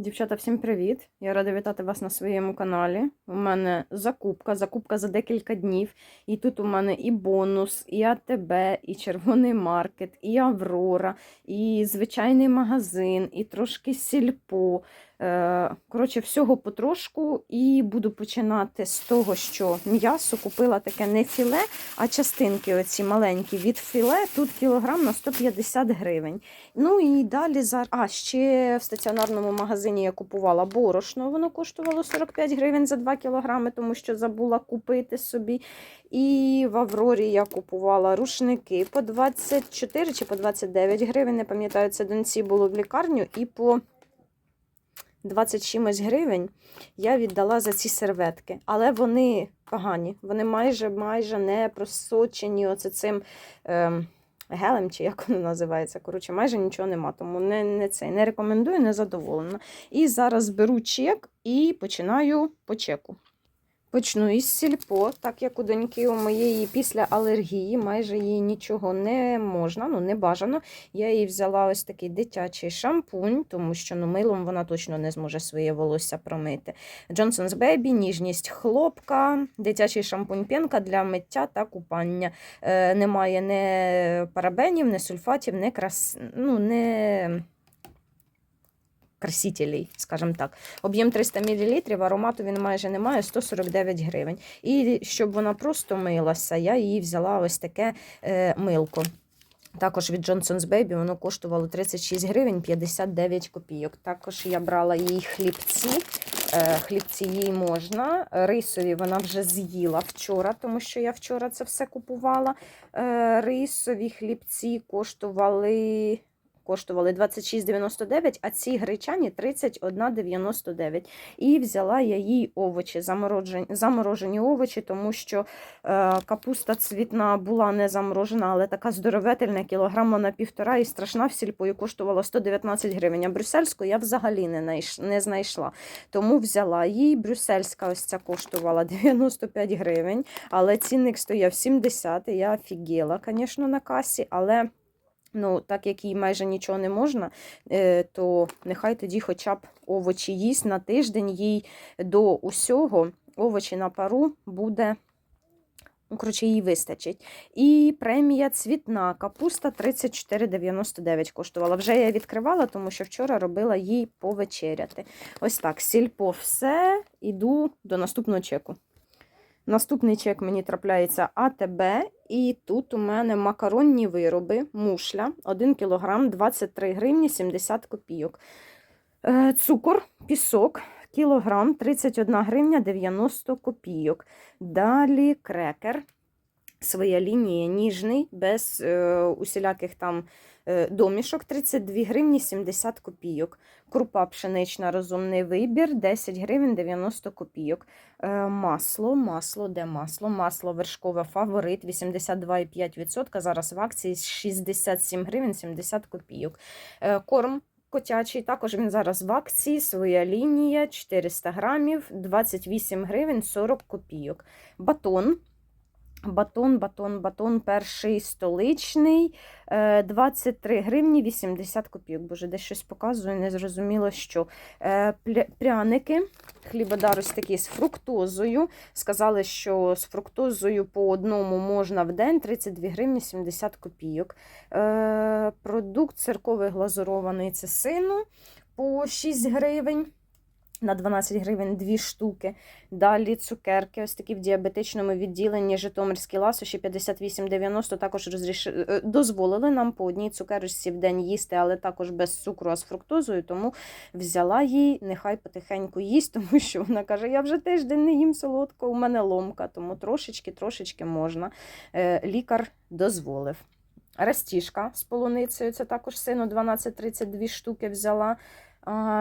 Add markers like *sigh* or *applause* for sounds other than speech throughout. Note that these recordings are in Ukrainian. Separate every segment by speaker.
Speaker 1: Дівчата, всім привіт! Я рада вітати вас на своєму каналі. У мене закупка, закупка за декілька днів. І тут у мене і бонус, і АТБ, і червоний маркет, і Аврора, і звичайний магазин, і трошки сільпо. Е, Коротше, всього потрошку. І буду починати з того, що м'ясо купила таке не філе, а частинки оці маленькі від філе. Тут кілограм на 150 гривень. Ну і далі зараз. А, ще в стаціонарному магазині я купувала борошно. Воно коштувало 45 гривень за 2 кілограми, тому що забула купити собі. І в Аврорі я купувала рушники по 24 чи по 29 гривень. Не пам'ятаю, це доньці було в лікарню. І по 20 чимось гривень я віддала за ці серветки. Але вони погані. Вони майже майже не просочені оце цим. Ем, гелем, чи як воно називається. Коротше, майже нічого нема, тому не, не це, не рекомендую, не задоволена. І зараз беру чек і починаю по чеку. Почну із сільпо, так як у доньки у моєї після алергії, майже їй нічого не можна, ну не бажано. Я їй взяла ось такий дитячий шампунь, тому що ну, милом вона точно не зможе своє волосся промити. Johnson's Baby, ніжність хлопка, дитячий шампунь пінка для миття та купання. Е, немає не парабенів, не сульфатів, не крас... ну, не красителей, скажімо так. Об'єм 300 мл, аромату він майже не має 149 гривень. І щоб вона просто милася, я її взяла ось таке е, милко. Також від Johnson's Baby воно коштувало 36 гривень 59 копійок. Також я брала їй хлібці. Е, Хлібці їй можна. Рисові вона вже з'їла вчора, тому що я вчора це все купувала. Е, Рисові хлібці коштували коштували 26,99, а ці гречані 31,99. І взяла я їй овочі, заморожені, заморожені овочі, тому що е, капуста цвітна була не заморожена, але така здоровительна, кілограма на півтора і страшна в сільпою коштувала 119 гривень. А брюссельську я взагалі не, не знайшла. Тому взяла її. Брюссельська ось ця коштувала 95 гривень, але цінник стояв 70, і я офігела, звісно, на касі, але. Ну, так як їй майже нічого не можна, е, то нехай тоді хоча б овочі їсть на тиждень їй до усього овочі на пару буде. Ну, коротше, їй вистачить. І премія цвітна капуста 34,99 коштувала. Вже я відкривала, тому що вчора робила їй повечеряти. Ось так, сільпо все, іду до наступного чеку. Наступний чек мені трапляється АТБ, і тут у мене макаронні вироби, мушля, 1 кг 23 гривні 70 копійок. Е, Цукор, пісок, кілограм 31 гривня 90 копійок. Далі крекер, своя лінія ніжний, без е, усіляких там домішок 32 гривні 70 копійок. Крупа пшенична розумний вибір 10 гривень 90 копійок. Е, Масло, масло, де масло? Масло вершкове фаворит 82,5%. Зараз в акції 67 гривень 70 копійок. Е, Корм котячий, також він зараз в акції, своя лінія 400 грамів, 28 гривень 40 копійок. Батон. Батон, батон, батон, перший столичний, е, 23 гривні 80 копійок. Боже, десь щось показую, не зрозуміло що. Е, Пряники, хлібодар ось такий з фруктозою. Сказали, що з фруктозою по одному можна в день 32 гривні 70 копійок. Е, Продукт цирковий глазурований це сину по 6 гривень. На 12 гривень дві штуки. Далі цукерки, ось такі в діабетичному відділенні Житомирські ласощі 58,90 також розріш... е, дозволили нам по одній цукерочці в день їсти, але також без цукру, а з фруктозою. Тому взяла їй, нехай потихеньку їсть, *laughs* тому що вона каже: я вже тиждень не їм солодко, у мене ломка, тому трошечки-трошечки можна. Е, Лікар дозволив. Растіжка з полуницею, це також сину 12,32 штуки взяла.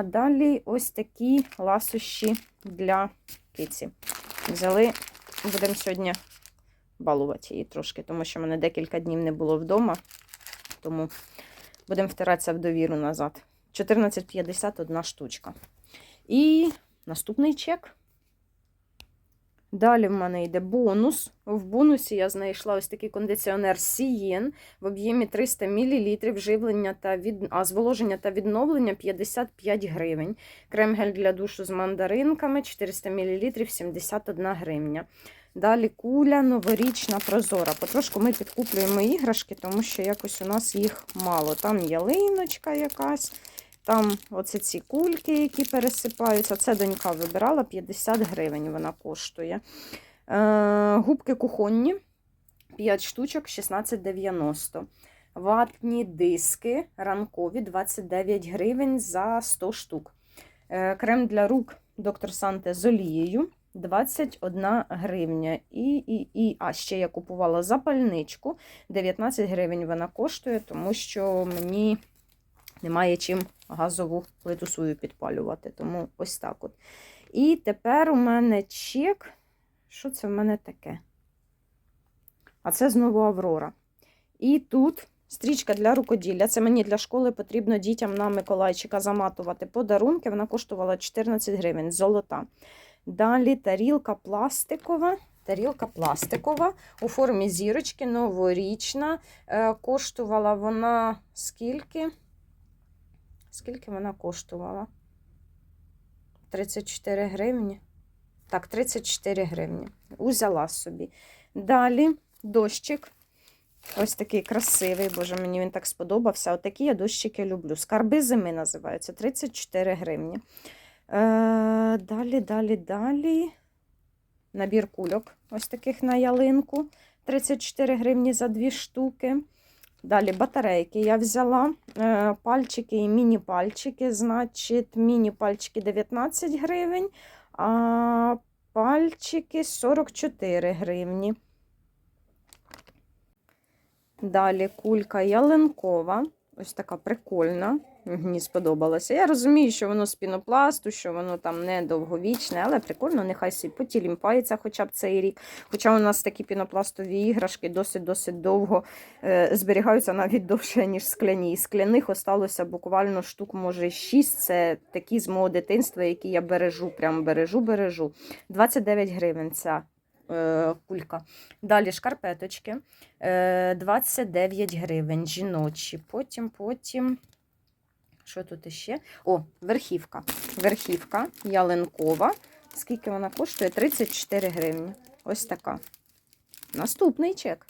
Speaker 1: Далі ось такі ласощі для киці. Взяли, будемо сьогодні балувати її трошки, тому що мене декілька днів не було вдома. Тому будемо втиратися в довіру назад. 14,50 одна штучка. І наступний чек. Далі в мене йде бонус. В бонусі я знайшла ось такий кондиціонер Сієн в об'ємі 300 мл живлення та від... а зволоження та відновлення 55 гривень. Крем-гель для душу з мандаринками 400 мл 71 гривня. Далі куля новорічна прозора. Потрошку ми підкуплюємо іграшки, тому що якось у нас їх мало. Там ялиночка якась, там оце ці кульки, які пересипаються. Це донька вибирала 50 гривень вона коштує. Е, губки кухонні 5 штучок 16,90. Ватні диски ранкові 29 гривень за 100 штук. Е, крем для рук доктор Санте з олією 21 гривня. І, і, і, а ще я купувала запальничку. 19 гривень вона коштує, тому що мені немає чим газову плиту свою підпалювати. Тому ось так от. І тепер у мене чек. Що це в мене таке? А це знову Аврора. І тут стрічка для рукоділля. Це мені для школи потрібно дітям на Миколайчика заматувати подарунки. Вона коштувала 14 гривень, золота. Далі тарілка пластикова. Тарілка пластикова у формі зірочки, новорічна. Е, коштувала вона скільки? Скільки вона коштувала? 34 гривні. Так, 34 гривні. Узяла собі. Далі дощик. Ось такий красивий, боже, мені він так сподобався. Отакі я дощики люблю. Скарби зими називаються 34 гривні. Е, далі, далі, далі. Набір кульок, ось таких на ялинку. 34 гривні за дві штуки. Далі батарейки я взяла. Е, пальчики і міні-пальчики. Значить, міні-пальчики 19 гривень, а пальчики 44 гривні. Далі кулька ялинкова. Ось така прикольна. Мені сподобалося. Я розумію, що воно з пінопласту, що воно там не довговічне, але прикольно, нехай собі потілімпається хоча б цей рік. Хоча у нас такі пінопластові іграшки досить-досить довго е, зберігаються навіть довше, ніж скляні. І скляних осталося буквально штук, може, 6. Це такі з мого дитинства, які я бережу, прям бережу, бережу. 29 гривень ця е, кулька. Далі шкарпеточки. Е, 29 гривень жіночі. Потім, потім. Що тут іще? О, верхівка. Верхівка ялинкова. Скільки вона коштує? 34 гривні. Ось така. Наступний чек.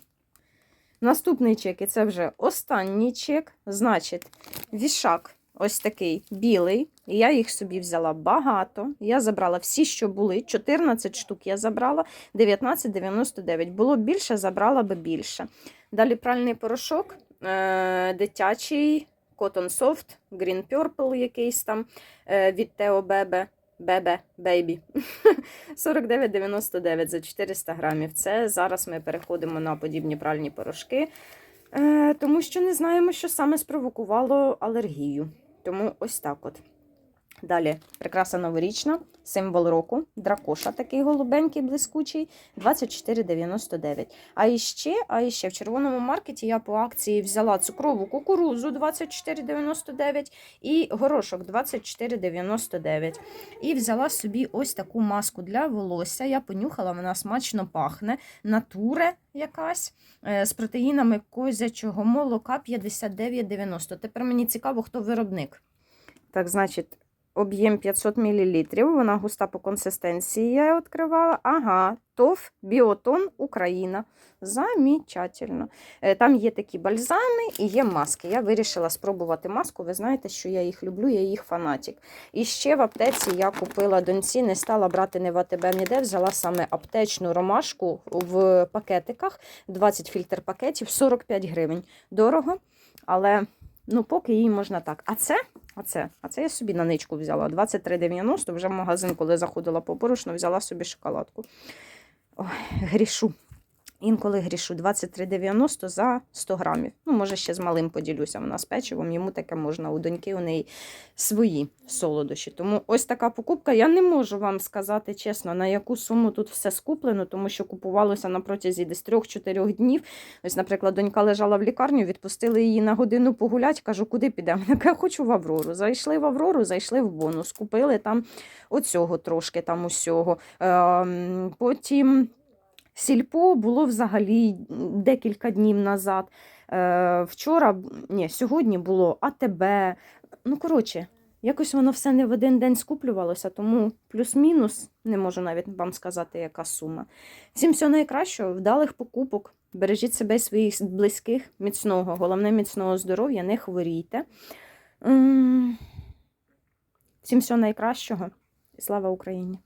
Speaker 1: Наступний чек, і це вже останній чек. Значить, вішак ось такий білий. Я їх собі взяла багато. Я забрала всі, що були. 14 штук я забрала, 19,99. Було більше, забрала би більше. Далі пральний порошок е- дитячий. Cotton Soft, Green Purple якийсь там е, від Тео Бебе. Бебе, бейбі. 49,99 *laughs* за 400 грамів. Це зараз ми переходимо на подібні пральні порошки, е, тому що не знаємо, що саме спровокувало алергію. Тому ось так от. Далі прикраса новорічна, символ року, дракоша такий голубенький, блискучий, 24,99. А іще, а іще в червоному маркеті я по акції взяла цукрову кукурузу 24,99 і горошок 24,99. І взяла собі ось таку маску для волосся. Я понюхала, вона смачно пахне. Натуре якась е, з протеїнами козячого молока 59,90. Тепер мені цікаво, хто виробник. Так, значить. Об'єм 500 мл. Вона густа по консистенції. Я її відкривала. Ага, ТОВ Біотон Україна. Замічательно. Е, Там є такі бальзами і є маски. Я вирішила спробувати маску. Ви знаєте, що я їх люблю, я їх фанатик. І ще в аптеці я купила доньці, не стала брати не в АТБ ніде, взяла саме аптечну ромашку в пакетиках. 20 фільтр пакетів, 45 гривень. Дорого, але. Ну, поки їй можна так. А це, а це, а це я собі на ничку взяла. 23,90 вже в магазин, коли заходила по борошно, взяла собі шоколадку. Ой, грішу. Інколи грішу 23,90 за 100 грамів. Ну, може, ще з малим поділюся. Вона з печивом, йому таке можна. У доньки у неї свої солодощі. Тому ось така покупка. Я не можу вам сказати чесно, на яку суму тут все скуплено, тому що купувалося на протязі десь 3-4 днів. Ось, наприклад, донька лежала в лікарню, відпустили її на годину погулять. Кажу, куди підемо? Вона каже, хочу в Аврору. Зайшли в Аврору, зайшли в бонус, купили там оцього трошки, там усього. Ем, потім. Сільпо було взагалі декілька днів назад. Е, вчора, ні, сьогодні було АТБ. Ну, коротше, якось воно все не в один день скуплювалося, тому плюс-мінус, не можу навіть вам сказати, яка сума. Всім всього найкращого, вдалих покупок. Бережіть себе і своїх близьких, міцного, головне міцного здоров'я, не хворійте. Всім всього найкращого. І слава Україні!